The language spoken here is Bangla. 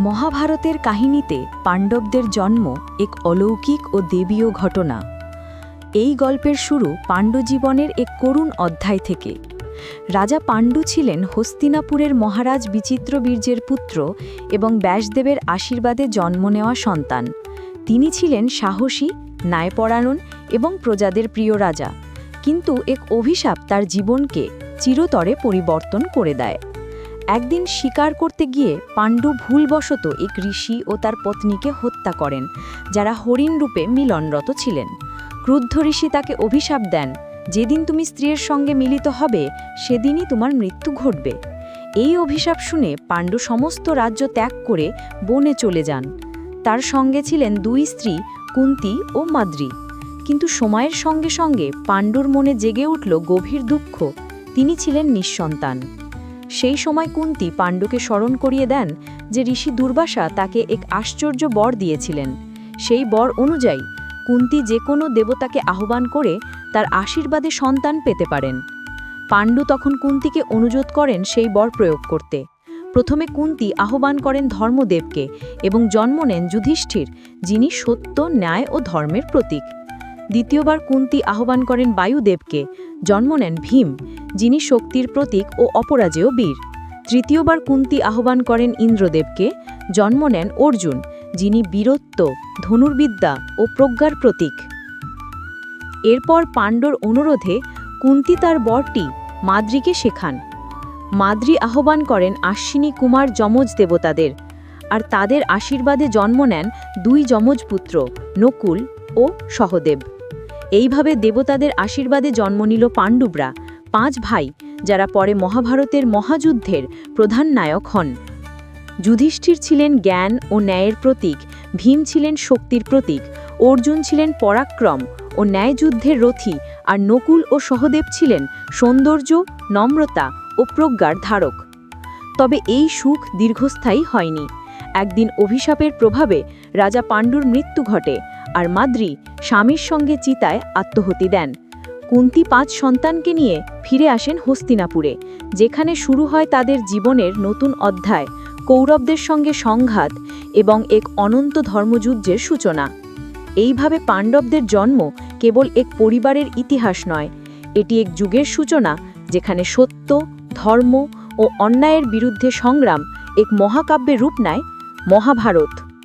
মহাভারতের কাহিনীতে পাণ্ডবদের জন্ম এক অলৌকিক ও দেবীয় ঘটনা। এই গল্পের শুরু পাণ্ডজীবনের এক করুণ অধ্যায় থেকে। রাজা পাণ্ডু ছিলেন হস্তিনাপুরের মহারাজ বিচিত্রবীর্যের পুত্র এবং ব্যাসদেবের আশীর্বাদে জন্ম নেওয়া সন্তান। তিনি ছিলেন সাহসী, ন্যায়পরায়ণ এবং প্রজাদের প্রিয় রাজা। কিন্তু এক অভিশাপ তার জীবনকে চিরতরে পরিবর্তন করে দেয়। একদিন শিকার করতে গিয়ে পাণ্ডু ভুলবশত এক ঋষি ও তার পত্নীকে হত্যা করেন, যারা হরিণ রূপে মিলনরত ছিলেন। ক্রুদ্ধ ঋষি তাকে অভিশাপ দেন, যেদিন তুমি স্ত্রীর সঙ্গে মিলিত হবে, সেদিনই তোমার মৃত্যু ঘটবে। এই অভিশাপ শুনে পাণ্ডু সমস্ত রাজ্য ত্যাগ করে বনে চলে যান। তার সঙ্গে ছিলেন দুই স্ত্রী, কুন্তি ও মাদ্রি। কিন্তু সময়ের সঙ্গে সঙ্গে পাণ্ডুর মনে জেগে উঠল গভীর দুঃখ। তিনি ছিলেন নিঃসন্তান। সেই সময় কুন্তি পাণ্ডুকে স্মরণ করিয়ে দেন যে ঋষি দুর্বাসা তাকে এক আশ্চর্য বর দিয়েছিলেন। সেই বর অনুযায়ী কুন্তি যে কোনো দেবতাকে আহ্বান করে তার আশীর্বাদে সন্তান পেতে পারেন। পাণ্ডু তখন কুন্তিকে অনুরোধ করেন সেই বর প্রয়োগ করতে। প্রথমে কুন্তি আহ্বান করেন ধর্মদেবকে এবং জন্ম নেন যুধিষ্ঠির, যিনি সত্য, ন্যায় ও ধর্মের প্রতীক। দ্বিতীয়বার কুন্তি আহ্বান করেন বায়ুদেবকে জন্ম নেন ভীম, যিনি শক্তির প্রতীক ও অপরাজেয় বীর। তৃতীয়বার কুন্তি আহ্বান করেন ইন্দ্রদেবকে, জন্ম নেন অর্জুন, যিনি বীরত্ব, ধনুর্বিদ্যা ও প্রজ্ঞার প্রতীক। এরপর পাণ্ডর অনুরোধে কুন্তি তার বরটি মাদ্রিকে শেখান। মাদ্রি আহ্বান করেন আশ্বিনী কুমার যমজ দেবতাদের, আর তাদের আশীর্বাদে জন্ম নেন দুই যমজ পুত্র, নকুল ও সহদেব। এইভাবে দেবতাদের আশীর্বাদে জন্ম নিল পাণ্ডবরা, পাঁচ ভাই, যারা পরে মহাভারতের মহাযুদ্ধের প্রধান নায়ক হন। যুধিষ্ঠির ছিলেন জ্ঞান ও ন্যায়ের প্রতীক, ভীম ছিলেন শক্তির প্রতীক, অর্জুন ছিলেন পরাক্রম ও ন্যায়যুদ্ধের রথী আর নকুল ও সহদেব ছিলেন সৌন্দর্য, নম্রতা ও প্রজ্ঞার ধারক। তবে এই সুখ দীর্ঘস্থায়ী হয়নি। একদিন অভিশাপের প্রভাবে রাজা পাণ্ডুর মৃত্যু ঘটে আর মাদ্রি স্বামীর সঙ্গে চিতায় আত্মহতি দেন। কুন্তি পাঁচ সন্তানকে নিয়ে ফিরে আসেন হস্তিনাপুরে, যেখানে শুরু হয় তাদের জীবনের নতুন অধ্যায়, কৌরবদের সঙ্গে সংঘাত এবং এক অনন্ত ধর্মযুদ্ধের সূচনা। এইভাবে পাণ্ডবদের জন্ম কেবল এক পরিবারের ইতিহাস নয়, এটি এক যুগের সূচনা যেখানে সত্য, ধর্ম ও অন্যায়ের বিরুদ্ধে সংগ্রাম এক মহাকাব্যের রূপ নেয় মহাভারত।